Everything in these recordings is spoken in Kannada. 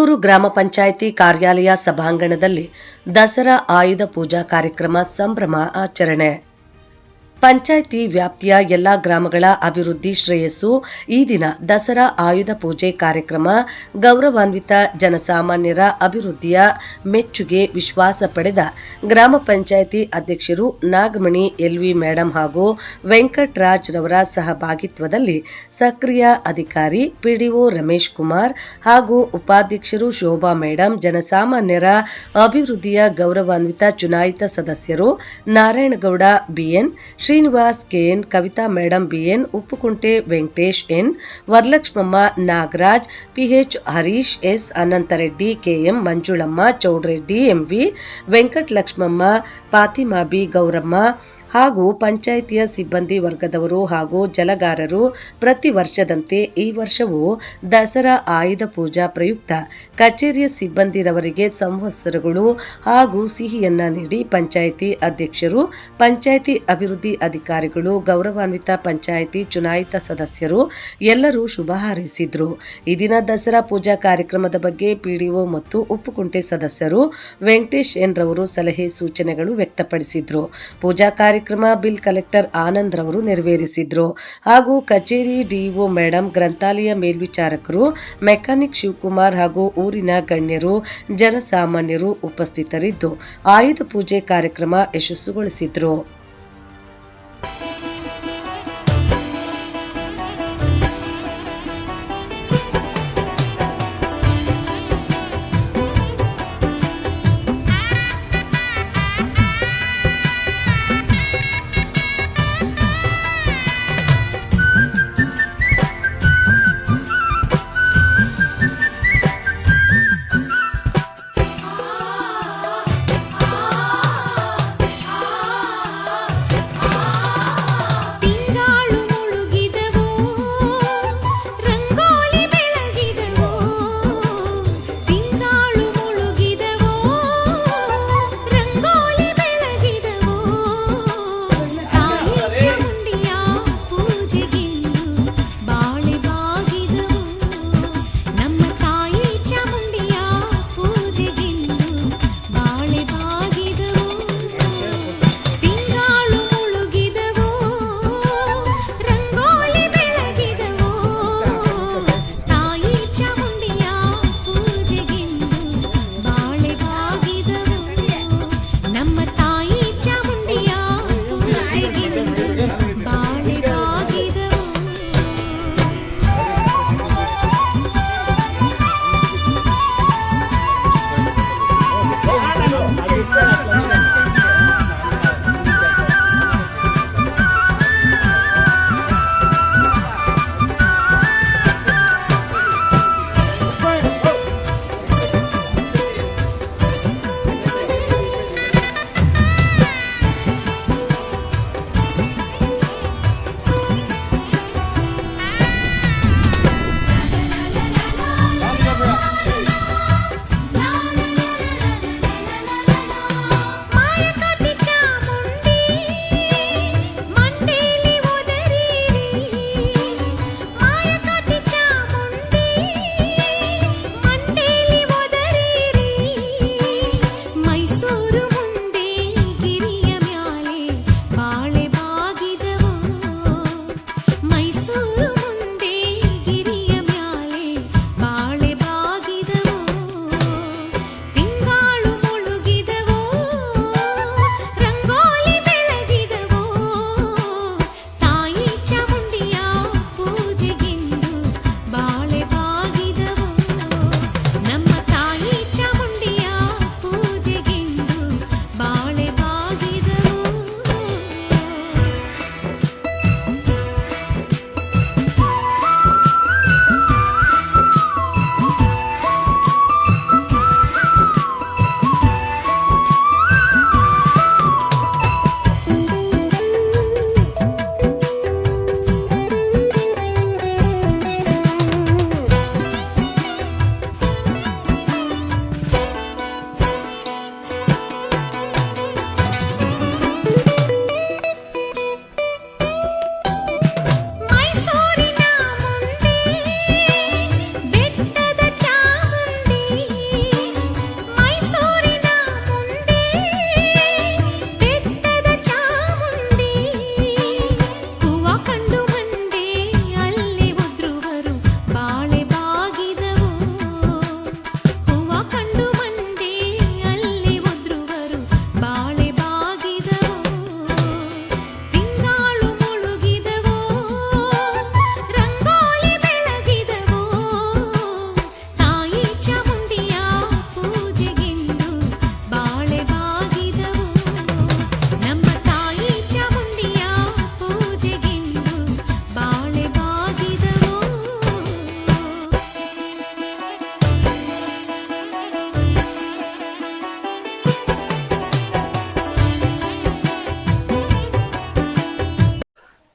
ಕೊಳ್ತೂರು ಗ್ರಾಮ ಪಂಚಾಯಿತಿ ಕಾರ್ಯಾಲಯ ಸಭಾಂಗಣದಲ್ಲಿ ದಸರಾ ಆಯುಧ ಪೂಜಾ ಕಾರ್ಯಕ್ರಮ ಸಂಭ್ರಮ ಆಚರಣೆ. ಪಂಚಾಯಿತಿ ವ್ಯಾಪ್ತಿಯ ಎಲ್ಲಾ ಗ್ರಾಮಗಳ ಅಭಿವೃದ್ಧಿ ಶ್ರೇಯಸ್ಸು, ಈ ದಿನ ದಸರಾ ಆಯುಧ ಪೂಜೆ ಕಾರ್ಯಕ್ರಮ, ಗೌರವಾನ್ವಿತ ಜನಸಾಮಾನ್ಯರ ಅಭಿವೃದ್ಧಿಯ ಮೆಚ್ಚುಗೆ ವಿಶ್ವಾಸ ಪಡೆದ ಗ್ರಾಮ ಪಂಚಾಯಿತಿ ಅಧ್ಯಕ್ಷರು ನಾಗಮಣಿ ಎಲ್ವಿ ಮೇಡಂ ಹಾಗೂ ವೆಂಕಟರಾಜ್ ರವರ ಸಹಭಾಗಿತ್ವದಲ್ಲಿ ಸಕ್ರಿಯ ಅಧಿಕಾರಿ ಪಿಡಿಒ ರಮೇಶ್ ಕುಮಾರ್ ಹಾಗೂ ಉಪಾಧ್ಯಕ್ಷರು ಶೋಭಾ ಮೇಡಂ, ಜನಸಾಮಾನ್ಯರ ಅಭಿವೃದ್ಧಿಯ ಗೌರವಾನ್ವಿತ ಚುನಾಯಿತ ಸದಸ್ಯರು Narayanagowda BN Srinivas KN Kavitha madam BN Uppukunte Venkatesh N. Varalakshmamma Nagaraj, PH Harish, S. Anantareddy, KM Manjulamma, Chowdreddy, MV Venkatalakshmamma Fatima B. Gowramma ಹಾಗೂ ಪಂಚಾಯಿತಿಯ ಸಿಬ್ಬಂದಿ ವರ್ಗದವರು ಹಾಗೂ ಜಲಗಾರರು ಪ್ರತಿ ವರ್ಷದಂತೆ ಈ ವರ್ಷವೂ ದಸರಾ ಆಯುಧ ಪೂಜಾ ಪ್ರಯುಕ್ತ ಕಚೇರಿಯ ಸಿಬ್ಬಂದಿರವರಿಗೆ ಸಂವತ್ಸರಗಳು ಹಾಗೂ ಸಿಹಿಯನ್ನ ನೀಡಿ ಪಂಚಾಯಿತಿ ಅಧ್ಯಕ್ಷರು, ಪಂಚಾಯಿತಿ ಅಭಿವೃದ್ಧಿ ಅಧಿಕಾರಿಗಳು, ಗೌರವಾನ್ವಿತ ಪಂಚಾಯಿತಿ ಚುನಾಯಿತ ಸದಸ್ಯರು ಎಲ್ಲರೂ ಶುಭ ಹಾರೈಸಿದ್ರು. ಈ ದಿನ ದಸರಾ ಪೂಜಾ ಕಾರ್ಯಕ್ರಮದ ಬಗ್ಗೆ ಪಿಡಿಒ ಮತ್ತು ಉಪ್ಪುಕುಂಟೆ ಸದಸ್ಯರು ವೆಂಕಟೇಶ್ ಎನ್ ರವರು ಸಲಹೆ ಸೂಚನೆಗಳು ವ್ಯಕ್ತಪಡಿಸಿದ್ರು. ಪೂಜಾ ಕಾರ್ಯಕ್ರಮ ಬಿಲ್ ಕಲೆಕ್ಟರ್ ಆನಂದ್ ರವರು ನೆರವೇರಿಸಿದ್ರು. ಹಾಗೂ ಕಚೇರಿ ಡಿಒ ಮೇಡಂ, ಗ್ರಂಥಾಲಯ ಮೇಲ್ವಿಚಾರಕರು, ಮೆಕ್ಯಾನಿಕ್ ಶಿವಕುಮಾರ್ ಹಾಗೂ ಊರಿನ ಗಣ್ಯರು, ಜನಸಾಮಾನ್ಯರು ಉಪಸ್ಥಿತರಿದ್ದು, ಆಯುಧ ಪೂಜೆ ಕಾರ್ಯಕ್ರಮ ಯಶಸ್ಸುಗೊಳಿಸಿದ್ರು.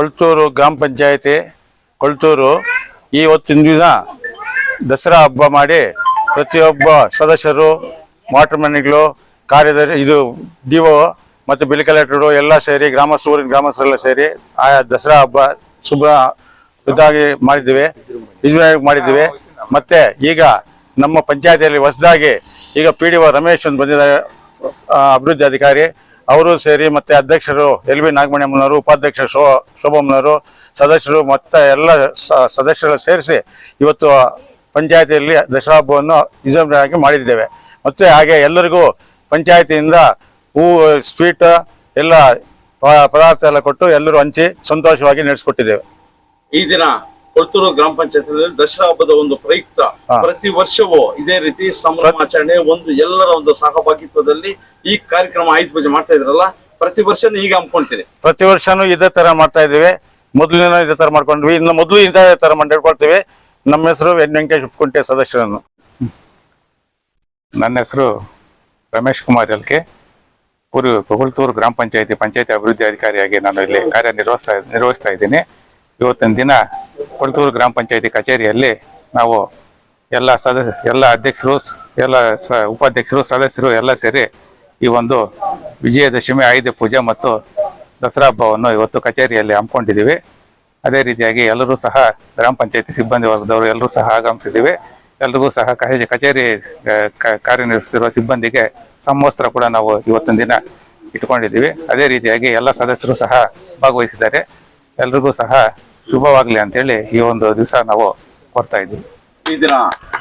ಕೊಳ್ತೂರು ಗ್ರಾಮ ಪಂಚಾಯತಿ ಕೊಳ್ತೂರು ಈ ಹೊತ್ತಿನ ದಿನ ದಸರಾ ಹಬ್ಬ ಮಾಡಿ ಪ್ರತಿಯೊಬ್ಬ ಸದಸ್ಯರು, ವಾಟರ್ ಮ್ಯಾನ್ಗಳು ಕಾರ್ಯದರ್ಶಿ, ಇದು ಡಿ ಒ ಮತ್ತು ಬಿಲ್ ಕಲೆಕ್ಟರು ಎಲ್ಲ ಸೇರಿ ಗ್ರಾಮಸ್ಥರು, ಊರಿನ ಗ್ರಾಮಸ್ಥರೆಲ್ಲ ಸೇರಿ ಆಯಾ ದಸರಾ ಹಬ್ಬ ಶುಭ ಇದಾಗಿ ಮಾಡಿದ್ದೀವಿ ವಿಜಯವಾಗಿ ಮಾಡಿದ್ದೀವಿ. ಮತ್ತು ಈಗ ನಮ್ಮ ಪಂಚಾಯತಿಯಲ್ಲಿ ಹೊಸದಾಗಿ ಈಗ ಪಿ ಡಿ ಒ ರಮೇಶ್ ಅಂತ ಬಂದಿದ್ದಾರೆ ಅಭಿವೃದ್ಧಿ ಅಧಿಕಾರಿ. ಅವರು ಸೇರಿ ಮತ್ತೆ ಅಧ್ಯಕ್ಷರು ಎಲ್ ವಿ ನಾಗಮಣಿಯಮ್ಮನವರು, ಉಪಾಧ್ಯಕ್ಷ ಶೋ ಶೋಭಮ್ಮನವರು, ಸದಸ್ಯರು ಮತ್ತೆ ಎಲ್ಲ ಸದಸ್ಯರು ಸೇರಿಸಿ ಇವತ್ತು ಪಂಚಾಯತಿಯಲ್ಲಿ ದಸರಾ ಹಬ್ಬವನ್ನು ವಿಜೃಂಭಣೆಯಾಗಿ ಮಾಡಿದ್ದೇವೆ. ಮತ್ತೆ ಹಾಗೆ ಎಲ್ಲರಿಗೂ ಪಂಚಾಯತಿಯಿಂದ ಹೂವು ಸ್ವೀಟ್, ಎಲ್ಲ ಪದಾರ್ಥ ಎಲ್ಲ ಕೊಟ್ಟು ಎಲ್ಲರೂ ಹಂಚಿ ಸಂತೋಷವಾಗಿ ನಡೆಸಿಕೊಟ್ಟಿದ್ದೇವೆ. ಈ ದಿನ ಕೊಳ್ತೂರು ಗ್ರಾಮ ಪಂಚಾಯತ್ನಲ್ಲಿ ದಸರಾ ಹಬ್ಬದ ಒಂದು ಪ್ರಯುಕ್ತ ಪ್ರತಿ ವರ್ಷವೂ ಇದೇ ರೀತಿ ಸಂಭ್ರಮಾಚರಣೆ ಒಂದು ಎಲ್ಲರ ಒಂದು ಸಹಭಾಗಿತ್ವದಲ್ಲಿ ಈ ಕಾರ್ಯಕ್ರಮ ಆಯುಧ ಪೂಜೆ ಮಾಡ್ತಾ ಇದ್ರಲ್ಲ ಪ್ರತಿ ವರ್ಷನೂ ಈಗ ಹಮ್ಕೊಂತೀನಿ ಪ್ರತಿ ವರ್ಷನೂ ಇದೇ ತರ ಮಾಡ್ತಾ ಇದೀವಿ ಮೊದಲಿನ ಇದೇ ತರ ಮಾಡ್ಕೊಂಡ್ವಿ. ಇನ್ನು ಮೊದಲು ಇದೇ ತರ ಮಾಡಿಕೊಳ್ತೀವಿ ನಮ್ಮ ಹೆಸರು ಎನ್ ವೆಂಕಟೇಶ್ ಉಪ್ಕುಂಟೆ ಸದಸ್ಯರನ್ನು. ನನ್ನ ಹೆಸರು ರಮೇಶ್ ಕುಮಾರ್ ಎಲ್ಕೆ ಊರು ಕೊಗುಳ್ತೂರು ಗ್ರಾಮ ಪಂಚಾಯತಿ ಪಂಚಾಯತಿ ಅಭಿವೃದ್ಧಿ ಅಧಿಕಾರಿಯಾಗಿ ನಾನು ಇಲ್ಲಿ ಕಾರ್ಯನಿರ್ವಹಿಸ್ತಾ ನಿರ್ವಹಿಸ್ತಾ ಇದ್ದೀನಿ. ಇವತ್ತಿನ ದಿನ ಕೊಳ್ತೂರು ಗ್ರಾಮ ಪಂಚಾಯತಿ ಕಚೇರಿಯಲ್ಲಿ ನಾವು ಎಲ್ಲ ಸದಸ್ಯ ಎಲ್ಲ ಅಧ್ಯಕ್ಷರು, ಎಲ್ಲ ಸ, ಉಪಾಧ್ಯಕ್ಷರು, ಸದಸ್ಯರು ಎಲ್ಲ ಸೇರಿ ಈ ಒಂದು ವಿಜಯದಶಮಿ, ಆಯುಧ ಪೂಜೆ ಮತ್ತು ದಸರಾ ಹಬ್ಬವನ್ನು ಇವತ್ತು ಕಚೇರಿಯಲ್ಲಿ ಹಮ್ಮಿಕೊಂಡಿದ್ದೀವಿ. ಅದೇ ರೀತಿಯಾಗಿ ಎಲ್ಲರೂ ಸಹ ಗ್ರಾಮ ಪಂಚಾಯತಿ ಸಿಬ್ಬಂದಿ ವರ್ಗದವರು ಎಲ್ಲರೂ ಸಹ ಆಗಮಿಸಿದ್ದೀವಿ. ಎಲ್ರಿಗೂ ಸಹ ಕಚೇರಿ ಕಾರ್ಯನಿರ್ವಹಿಸಿರುವ ಸಿಬ್ಬಂದಿಗೆ ಸಮವಸ್ತ್ರ ಕೂಡ ನಾವು ಇವತ್ತಿನ ದಿನ ಇಟ್ಕೊಂಡಿದ್ದೀವಿ. ಅದೇ ರೀತಿಯಾಗಿ ಎಲ್ಲ ಸದಸ್ಯರು ಸಹ ಭಾಗವಹಿಸಿದ್ದಾರೆ. ಎಲ್ರಿಗೂ ಸಹ ಶುಭವಾಗಲಿ ಅಂತೇಳಿ ಈ ಒಂದು ದಿವಸ ನಾವು ಕೊಡ್ತಾ ಇದ್ದೀವಿ. ಈ ದಿನ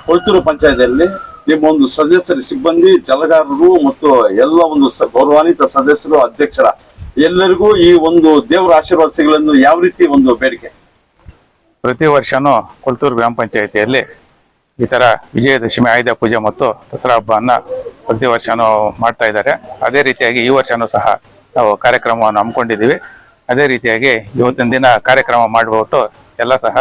ಕೊಳ್ತೂರು ಪಂಚಾಯತಿಯಲ್ಲಿ ನಿಮ್ಮ ಒಂದು ಸದಸ್ಯರು ಸಿಬ್ಬಂದಿ ಜಲಗಾರರು ಮತ್ತು ಎಲ್ಲ ಒಂದು ಗೌರವಾನ್ವಿತ ಸದಸ್ಯರು ಅಧ್ಯಕ್ಷರ ಎಲ್ಲರಿಗೂ ಈ ಒಂದು ದೇವರ ಆಶೀರ್ವಾದ ಸಿಗಲೆಂದು ಯಾವ ರೀತಿ ಒಂದು ಬೇಡಿಕೆ? ಪ್ರತಿ ವರ್ಷನೂ ಕೊಳ್ತೂರು ಗ್ರಾಮ ಪಂಚಾಯಿತಿಯಲ್ಲಿ ಈ ತರ ವಿಜಯದಶಮಿ ಆಯುಧ ಪೂಜೆ ಮತ್ತು ದಸರಾ ಹಬ್ಬವನ್ನು ಪ್ರತಿ ವರ್ಷನೂ ಮಾಡ್ತಾ ಇದ್ದಾರೆ. ಅದೇ ರೀತಿಯಾಗಿ ಈ ವರ್ಷನೂ ಸಹ ನಾವು ಕಾರ್ಯಕ್ರಮವನ್ನು ಹಮ್ಮಿಕೊಂಡಿದ್ದೀವಿ. ಅದೇ ರೀತಿಯಾಗಿ ಇವತ್ತಿನ ದಿನ ಕಾರ್ಯಕ್ರಮ ಮಾಡಿಬಿಟ್ಟು ಎಲ್ಲ ಸಹ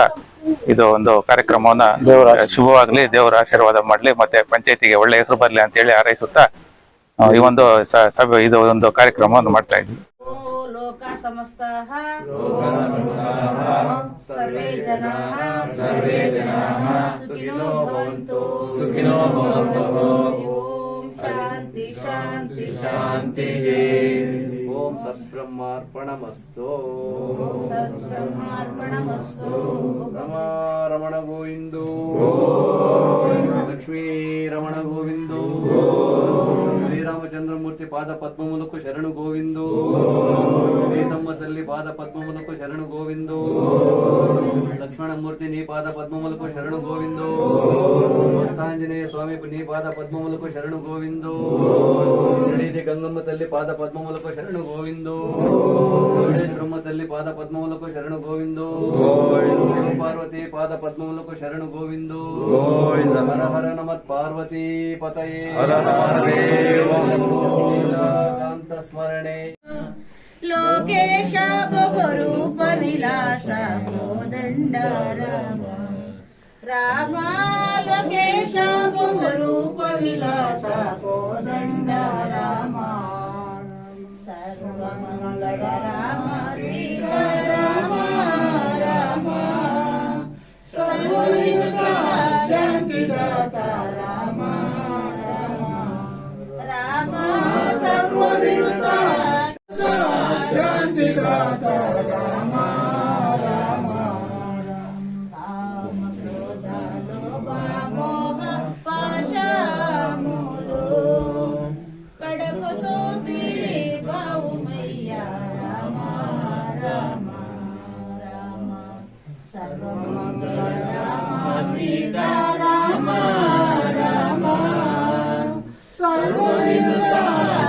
ಇದು ಒಂದು ಕಾರ್ಯಕ್ರಮವನ್ನು ದೇವರ ಶುಭವಾಗ್ಲಿ ದೇವರ ಆಶೀರ್ವಾದ ಮಾಡಲಿ ಮತ್ತೆ ಪಂಚಾಯತಿಗೆ ಒಳ್ಳೆ ಹೆಸರು ಬರಲಿ ಅಂತ ಹೇಳಿ ಹಾರೈಸುತ್ತಾ ಈ ಒಂದು ಸಭೆ ಇದು ಒಂದು ಕಾರ್ಯಕ್ರಮವನ್ನು ಮಾಡ್ತಾ ಇದ್ವಿ ಶಾಂತಿ ಶಾಂತಿ. ಶಾಂತಿ ಸದ್ಬ್ರಹ್ಮಾರ್ಪಣಮಸ್ತು. ಓಂ ಸದ್ಬ್ರಹ್ಮಾರ್ಪಣಮಸ್ತು. ರಮಣ ಗೋವಿಂದ. ಓಂ ಲಕ್ಷ್ಮೀ ರಮಣ ಗೋವಿಂದ. చంద్రమూర్తి పాద పద్మములకు శరణు గోవిందు. సీతమ్మ తల్లి పాద పద్మములకు శరణు గోవిందు. లక్ష్మణమూర్తి నీ పాద పద్మములకు శరణు గోవిందు. భక్తాంజనేయ స్వామి నీ పాద పద్మములకు శరణు గోవిందు. శ్రీది గంగమ్మ తల్లి పాద పద్మములకు శరణు గోవిందు. శ్రమ తల్లి పాద పద్మములకు శరణు గోవిందు. పార్వతి పాద పద్మములకు శరణు గోవిందు. హర హర నమత్ పార్వతీ పతయే. హర హర రామ రామా రూప విలాస కోదండ రామ సర్వమంగళ రామ సీతారామ రామ సర్వ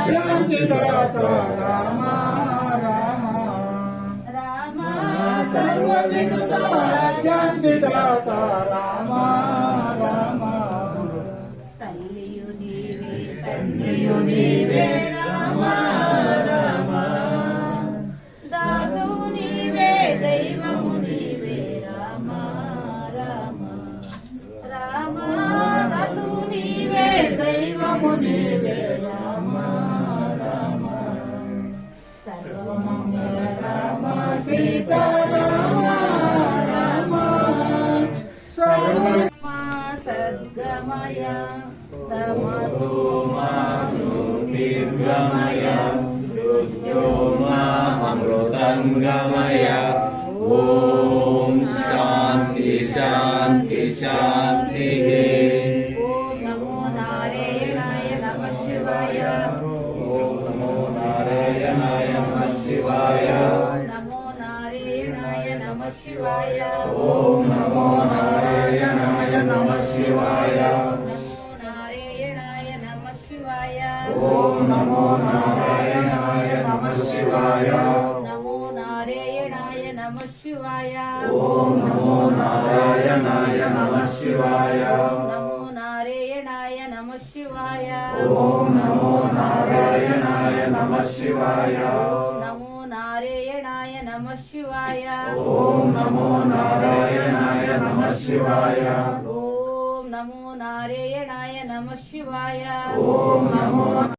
శాంతి దాత రామ రామ రామ సర్వ వినుత శాంతి దాత రామ రామ తల్లియు నీవే. गमय मृत्यो मामृतं गमय ॐ शान्ति शान्ति शान्तिः ॐ नमो नारायणाय नमः शिवाय ॐ नमो नारायणाय नमः शिवाय नमो नारायणाय नमः शिवाय ॐ नमो नारायणाय नमः शिवाय నారాయణాయ నమ శివాయ. నమో నారాయణాయ నమ శివాయ. ఓం నమో నారాయణాయ నమ శివాయ. నమో నారాయణాయ నమ శివాయ. ఓం నమో నారాయణాయ నమ శివాయ. ఓం నమో నారాయణాయ నమ శివాయ. ఓం నమో